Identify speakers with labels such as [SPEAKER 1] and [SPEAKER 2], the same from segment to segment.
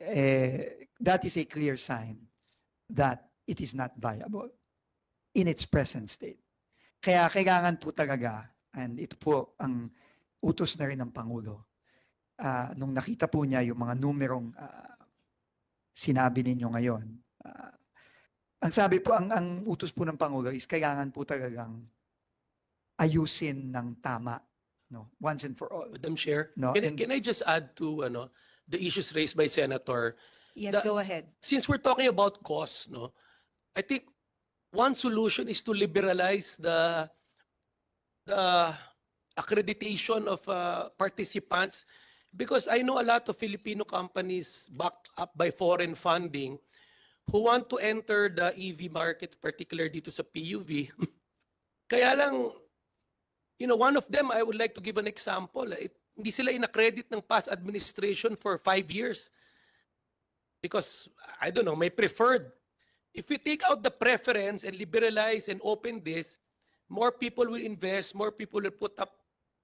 [SPEAKER 1] eh, that is a clear sign that it is not viable in its present state. Kaya kailangan po talaga, and ito po ang utos na rin ng Pangulo, ah, nung nakita po niya yung mga numerong ah, sinabi ninyo ngayon, ah, ang sabi po, ang, ang utos po ng Pangulo is kailangan po talagang ayusin ng tama, no? Once and for all.
[SPEAKER 2] Madam Chair,
[SPEAKER 1] No,
[SPEAKER 2] can,
[SPEAKER 1] and-
[SPEAKER 2] can I just add to ano, the issues raised by Senator?
[SPEAKER 3] Yes,
[SPEAKER 2] The-
[SPEAKER 3] go ahead.
[SPEAKER 2] Since we're talking about costs, no, I think one solution is to liberalize the the accreditation of uh, participants because I know a lot of Filipino companies backed up by foreign funding who want to enter the EV market, particularly dito sa PUV. Kaya lang, you know, one of them, I would like to give an example. It, hindi sila in-accredit ng past administration for five years. Because, I don't know, may preferred. If we take out the preference and liberalize and open this, more people will invest, more people will put up,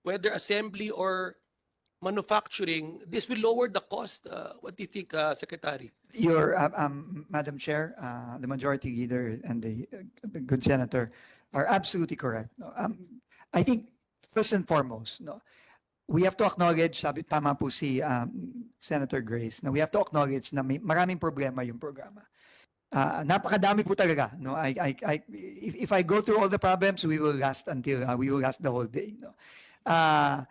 [SPEAKER 2] whether assembly or manufacturing, this will lower the cost. Uh, what do you think, uh, Secretary?
[SPEAKER 1] Your, um, um, Madam Chair, uh, the Majority Leader and the, uh, the good Senator are absolutely correct. No? Um, I think first and foremost, no, we have to acknowledge, sabi tama po si um, Senator Grace, na we have to acknowledge na may maraming problema yung programa. Uh, napakadami po talaga. No, I, I, I, if, if I go through all the problems, we will last until uh, we will last the whole day. No, uh,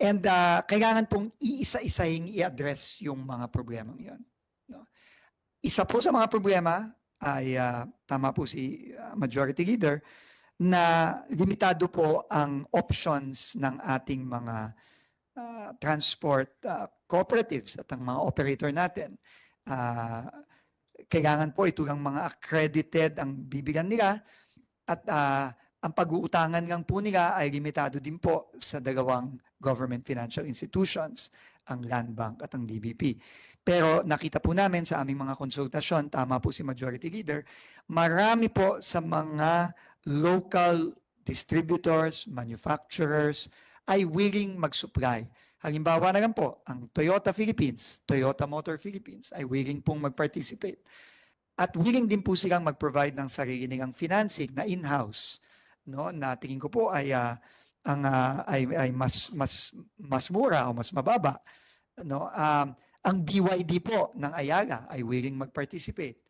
[SPEAKER 1] and uh, kailangan pong iisa-isahing i-address yung mga problemang yon. No? Isa po sa mga problema ay uh, tama po si Majority Leader na limitado po ang options ng ating mga uh, transport uh, cooperatives at ang mga operator natin. Uh, kailangan po ito lang mga accredited ang bibigyan nila at uh, ang pag-uutangan lang po nila ay limitado din po sa dalawang government financial institutions, ang Land Bank at ang DBP. Pero nakita po namin sa aming mga konsultasyon, tama po si Majority Leader, marami po sa mga local distributors, manufacturers ay willing mag-supply. Halimbawa na lang po, ang Toyota Philippines, Toyota Motor Philippines ay willing pong mag-participate. At willing din po silang mag-provide ng sarili nilang financing na in-house, no? Na tingin ko po ay ah, ang ah, ay, ay mas mas mas mura o mas mababa, no? Um, ang BYD po ng Ayala ay willing mag-participate.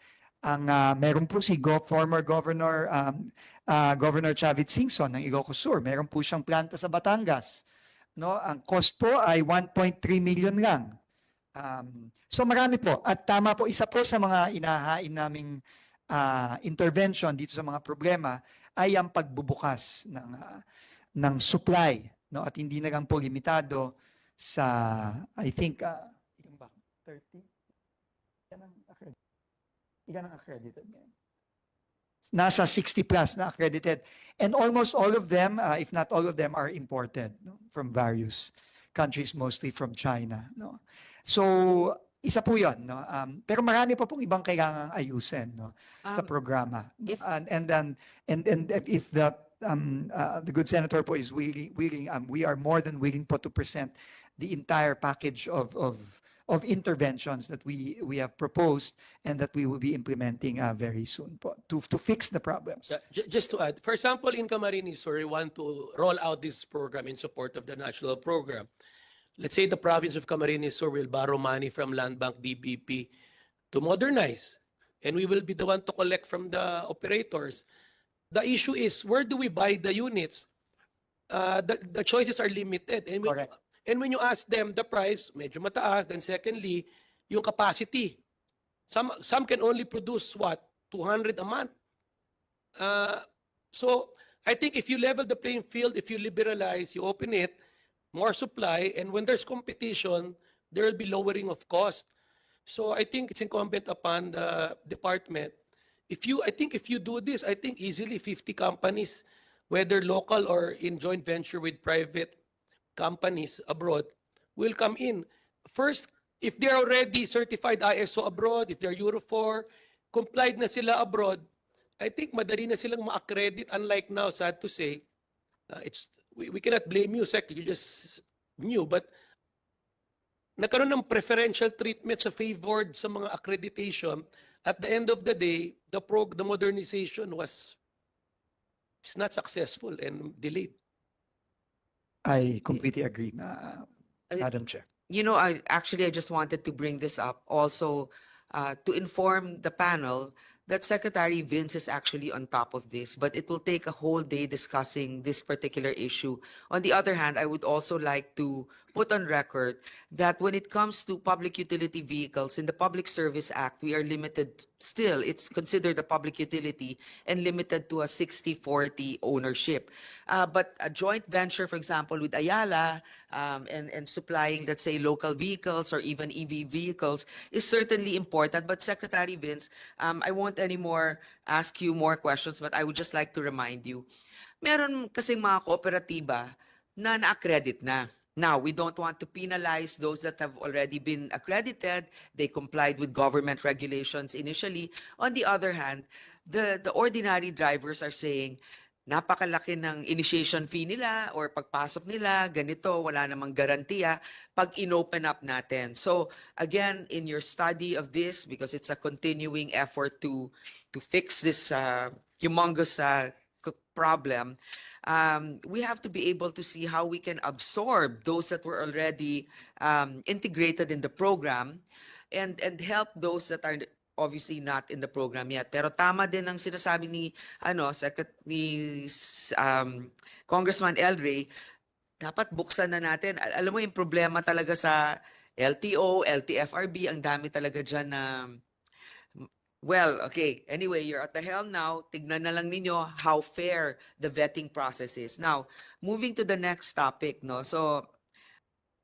[SPEAKER 1] Ang ah, meron po si go, former governor um, ah, Governor Chavit Singson ng Ilocos meron po siyang planta sa Batangas. No, ang cost po ay 1.3 million lang. Um, so marami po at tama po isa po sa mga inahain naming ah, intervention dito sa mga problema ay ang pagbubukas ng ah, ng supply no at hindi na lang po limitado sa I think ba 30 Ilan ang accredited? Ilan ang accredited ngayon? Nasa 60 plus na accredited. And almost all of them, uh, if not all of them, are imported no? from various countries, mostly from China. No? So, isa po yun. No? Um, pero marami pa pong ibang kailangang ayusin no? sa
[SPEAKER 3] Um,
[SPEAKER 1] programa.
[SPEAKER 3] if-
[SPEAKER 1] and, and then, and, and if- if the, um, uh, the good senator po is willing, willing um, we are more than willing po to present the entire package of, of, of interventions that we, we have proposed and that we will be implementing uh, very soon po to, to fix the problems.
[SPEAKER 2] Yeah, ju- just to add, for example, in Camarines, Sur, we want to roll out this program in support of the national program. Let's say the province of Camarines Sur will borrow money from Land Bank DBP to modernize, and we will be the one to collect from the operators. The issue is where do we buy the units? Uh, the, the choices are limited, and when,
[SPEAKER 1] Correct.
[SPEAKER 2] And when you ask them the price, medyo mataas. Then secondly, yung capacity. Some some can only produce what 200 a month. Uh, so I think if you level the playing field, if you liberalize, you open it, more supply, and when there's competition, there will be lowering of cost. So I think it's incumbent upon the department. If you, I think if you do this, I think easily 50 companies, whether local or in joint venture with private companies abroad, will come in. First, if they're already certified ISO abroad, if they're Euro 4, complied na sila abroad, I think madali na silang ma-accredit. Unlike now, sad to say, uh, it's we, we cannot blame you, Sec. You just new, but nagkaroon ng preferential treatment sa favored sa mga accreditation. At the end of the day, the prog the modernization was is not successful and delayed.
[SPEAKER 1] I completely agree, Uh, Madam Chair.
[SPEAKER 3] You know, I actually I just wanted to bring this up also uh, to inform the panel that Secretary Vince is actually on top of this, but it will take a whole day discussing this particular issue. On the other hand, I would also like to put on record that when it comes to public utility vehicles in the Public Service Act, we are limited still, it's considered a public utility and limited to a 60-40 ownership. Uh, but a joint venture, for example, with Ayala um, and, and supplying, let's say, local vehicles or even EV vehicles is certainly important. But Secretary Vince, um, I won't anymore ask you more questions, but I would just like to remind you, meron kasing mga kooperatiba na na-accredit na. Now, we don't want to penalize those that have already been accredited. They complied with government regulations initially. On the other hand, the, the ordinary drivers are saying, napakalaki ng initiation fee nila or pagpasok nila, ganito, wala namang garantiya pag inopen up natin. So again, in your study of this, because it's a continuing effort to to fix this uh, humongous uh, problem, um, we have to be able to see how we can absorb those that were already um, integrated in the program and and help those that are obviously not in the program yet. Pero tama din ang sinasabi ni ano secret ni um, Congressman El dapat buksan na natin. Al- Alam mo yung problema talaga sa LTO, LTFRB, ang dami talaga diyan na Well, okay. Anyway, you're at the helm now. Tignan na lang ninyo how fair the vetting process is. Now, moving to the next topic, no. So,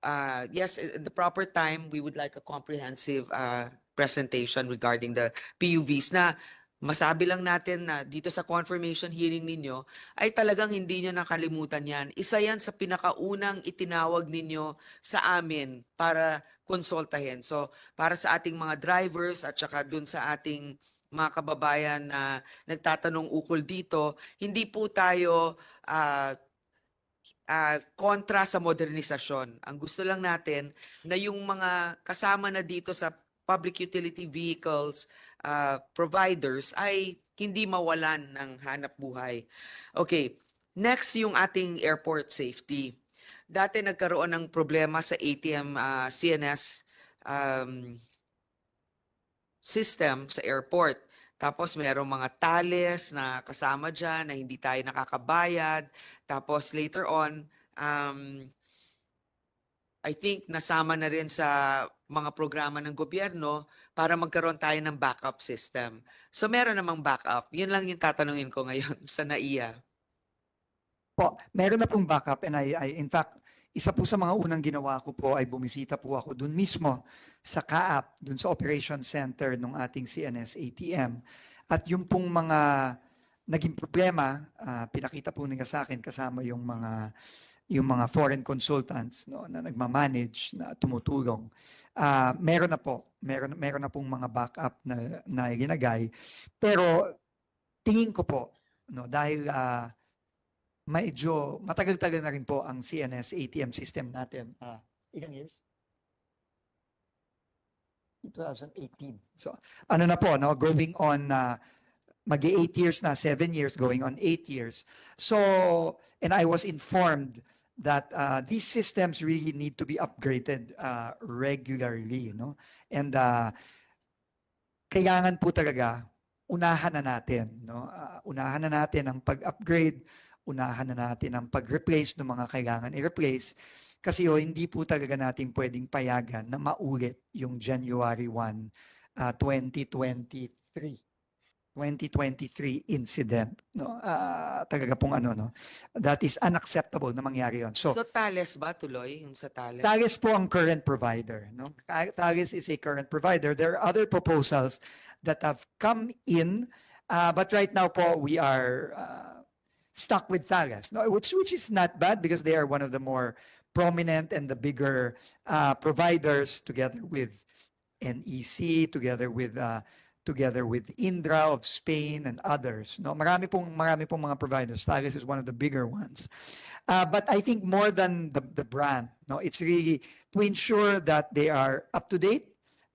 [SPEAKER 3] uh, yes, in the proper time, we would like a comprehensive uh, presentation regarding the PUVs na masabi lang natin na dito sa confirmation hearing ninyo ay talagang hindi nyo nakalimutan yan. Isa yan sa pinakaunang itinawag ninyo sa amin para konsultahin. So, para sa ating mga drivers at saka dun sa ating mga kababayan na nagtatanong ukol dito, hindi po tayo ah, ah, kontra sa modernisasyon. Ang gusto lang natin na yung mga kasama na dito sa public utility vehicles ah, providers ay hindi mawalan ng hanap buhay. Okay, next yung ating airport safety. Dati nagkaroon ng problema sa ATM ah, CNS um, system sa airport. Tapos merong mga tales na kasama dyan na hindi tayo nakakabayad. Tapos later on, um, I think nasama na rin sa mga programa ng gobyerno para magkaroon tayo ng backup system. So meron namang backup. Yun lang yung tatanungin ko ngayon sa NAIA.
[SPEAKER 1] Po, meron na pong backup and I, I in fact, isa po sa mga unang ginawa ko po ay bumisita po ako dun mismo sa CAAP, dun sa Operation Center ng ating CNS ATM. At yung pong mga naging problema, ah, pinakita po nila sa akin kasama yung mga yung mga foreign consultants no, na nagmamanage, na tumutulong. Ah, meron na po, meron, meron na pong mga backup na, na ginagay. Pero tingin ko po, no, dahil ah, medyo matagal-tagal na rin po ang CNS ATM system natin. Ah, ilang years? 2018. So, ano na po, no? Going on, uh, mag 8 years na, 7 years, going on 8 years. So, and I was informed that uh, these systems really need to be upgraded uh, regularly, no? And uh, kailangan po talaga unahan na natin, no? Ah, unahan na natin ang pag-upgrade, unahan na natin ang pag-replace ng mga kailangan i-replace kasi oh, hindi po talaga natin pwedeng payagan na maulit yung January 1, ah, 2023. 2023 incident no Ah, talaga pong ano no that is unacceptable na mangyari yon so
[SPEAKER 3] So Thales ba tuloy? Yung sa Thales?
[SPEAKER 1] Thales po ang current provider. No? Thales is a current provider. There are other proposals that have come in, uh, but right now po we are uh, stuck with Thales, no? which which is not bad because they are one of the more prominent and the bigger uh, providers together with NEC, together with uh, together with Indra of Spain and others. No, marami pong marami pong mga providers. Thales is one of the bigger ones. Uh, but I think more than the, the brand, no, it's really to ensure that they are up to date